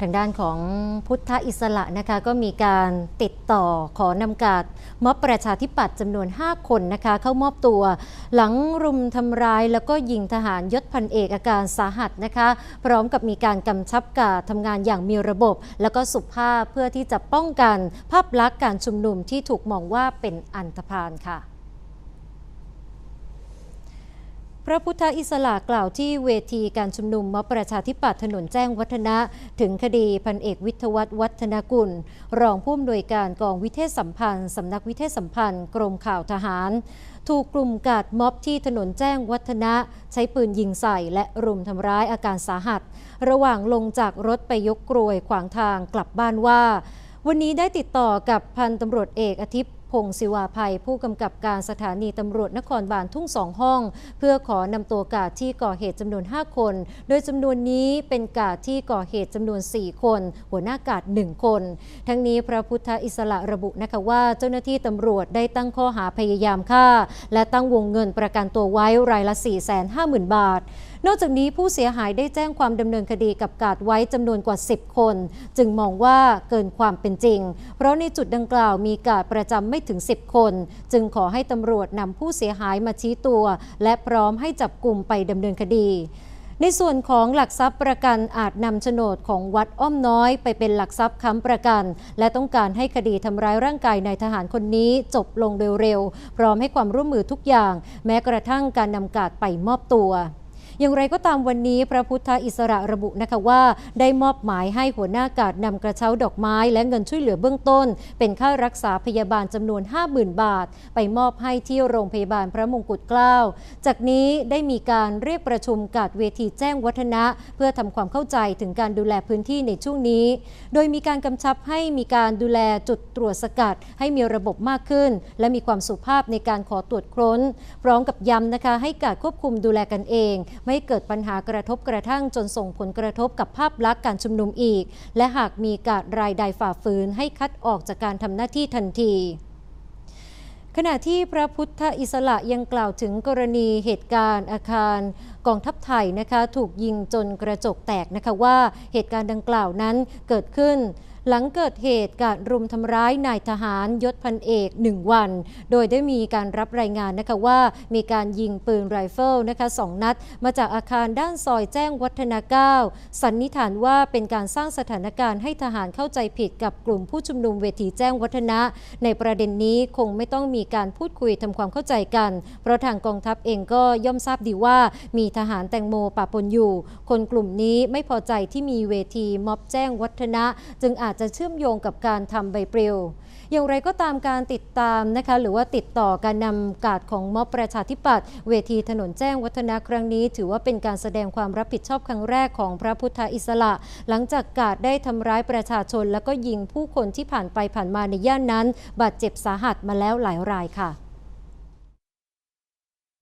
ทางด้านของพุทธอิสระนะคะก็มีการติดต่อขอนำกาดม็อบประชาธิปัตย์จำนวน 5 คนนะคะเข้ามอบตัวหลังรุมทำร้าย แล้วก็ยิงทหารยศพันเอกอาการสาหัสนะคะพร้อมกับมีการกำชับการทำงานอย่างมีระบบ แล้วก็สุภาพเพื่อที่จะป้องกันภาพลักษณ์การชุมนุมที่ถูกมองว่าเป็นอันธพาลค่ะ พระพุทธอิสระกล่าวที่เวทีการชุมนุมม็อบประชาธิปัตย์ถนนแจ้งวัฒนะ ถึงคดีพันเอกวิทวัฒน์วัฒนกุล รองผู้อำนวยการกองวิเทศสัมพันธ์ สำนักวิเทศสัมพันธ์ กรมข่าวทหาร ถูกกลุ่มกาดม็อบที่ถนนแจ้งวัฒนะ ใช้ปืนยิงใส่และรุมทำร้ายอาการสาหัส ระหว่างลงจากรถไปยกกรวยขวางทางกลับบ้านว่าวันนี้ได้ติดต่อกับพันตำรวจเอกอาทิตย์ พงศิวาภัยผู้กำกับการสถานีตำรวจนครบาลทุ่งสองห้อง เพื่อขอนำตัวกาดที่ก่อเหตุจำนวน 5 คน โดยจำนวนนี้เป็นกาดที่ก่อเหตุจำนวน 4 คน หัวหน้ากาด 1 คน ทั้งนี้พระพุทธอิสระระบุนะคะว่าเจ้าหน้าที่ตำรวจได้ตั้งข้อหาพยายามฆ่า และตั้งวงเงินประกันตัวไว้รายละ 450,000 บาท นอกจากนี้ผู้เสียหายได้แจ้งความดำเนินคดีกับกาดไว้จำนวนกว่า 10 คน จึงมองว่าเกินความเป็นจริง เพราะในจุดดังกล่าวมีกาดประจำไม่ถึง 10 คน จึงขอให้ตำรวจนำผู้เสียหายมาชี้ตัว และพร้อมให้จับกลุ่มไปดำเนินคดีในส่วนของหลักทรัพย์ประกันอาจนำโฉนดของวัดอ้อมน้อยไปเป็นหลักทรัพย์ค้ำประกัน และต้องการให้คดีทำร้ายร่างกายนายทหารคนนี้จบลงเร็วๆ พร้อมให้ความร่วมมือทุกอย่าง แม้กระทั่งการนำกาดไปมอบตัว อย่างไรก็ตามวันนี้พระพุทธอิสระระบุนะคะว่า ได้มอบหมายให้หัวหน้ากาดนำกระเช้าดอกไม้และเงินช่วยเหลือเบื้องต้น เป็นค่ารักษาพยาบาลจำนวน 50,000 บาท ไปมอบให้ที่โรงพยาบาลพระมงกุฎเกล้า จากนี้ได้มีการเรียกประชุมกาดเวทีแจ้งวัฒนะ เพื่อทำความเข้าใจถึงการดูแลพื้นที่ในช่วงนี้ โดยมีการกำชับให้มีการดูแลจุดตรวจสกัด ให้มีระบบมากขึ้น และมีความสุภาพในการขอตรวจค้น พร้อมกับย้ำนะคะให้การควบคุมดูแลกันเองไม่เกิดปัญหากระทบกระทั่งจนส่งผลกระทบกับภาพลักษณ์การชุมนุมอีก และหากมีการรายใดฝ่าฝืนให้คัดออกจากการทำหน้าที่ทันทีขณะที่พระพุทธอิสระยังกล่าวถึงกรณีเหตุการณ์อาคารกองทัพไทยนะคะถูกยิงจนกระจกแตกนะคะว่าเหตุการณ์ดังกล่าวนั้นเกิดขึ้น หลังเกิดเหตุการรุมทำร้ายนายทหารยศพันเอกหนึ่งวัน โดยได้มีการรับรายงานนะคะว่ามีการยิงปืนไรเฟิลนะคะสองนัด มาจากอาคารด้านซอยแจ้งวัฒนาเก้าสันนิษฐานว่าเป็นการสร้างสถานการณ์ให้ทหารเข้าใจผิดกับกลุ่มผู้ชุมนุมเวทีแจ้งวัฒนะ ในประเด็นนี้คงไม่ต้องมีการพูดคุยทำความเข้าใจกัน เพราะทางกองทัพเองก็ย่อมทราบดีว่ามีทหารแตงโมปะปนอยู่ คนกลุ่มนี้ไม่พอใจที่มีเวทีม็อบแจ้งวัฒนะ จึงอาจจจะเชื่อมโยงกับการทำใบปลิว อย่างไรก็ตามการติดตามนะคะหรือว่าติดต่อการนำกาดของม็อบประชาธิปัตย์เวทีถนนแจ้งวัฒนะครั้งนี้ ถือว่าเป็นการแสดงความรับผิดชอบครั้งแรกของพระพุทธอิสระ หลังจากกาดได้ทำร้ายประชาชน แล้วก็ยิงผู้คนที่ผ่านไปผ่านมาในย่านนั้น บาดเจ็บสาหัสมาแล้วหลายรายค่ะ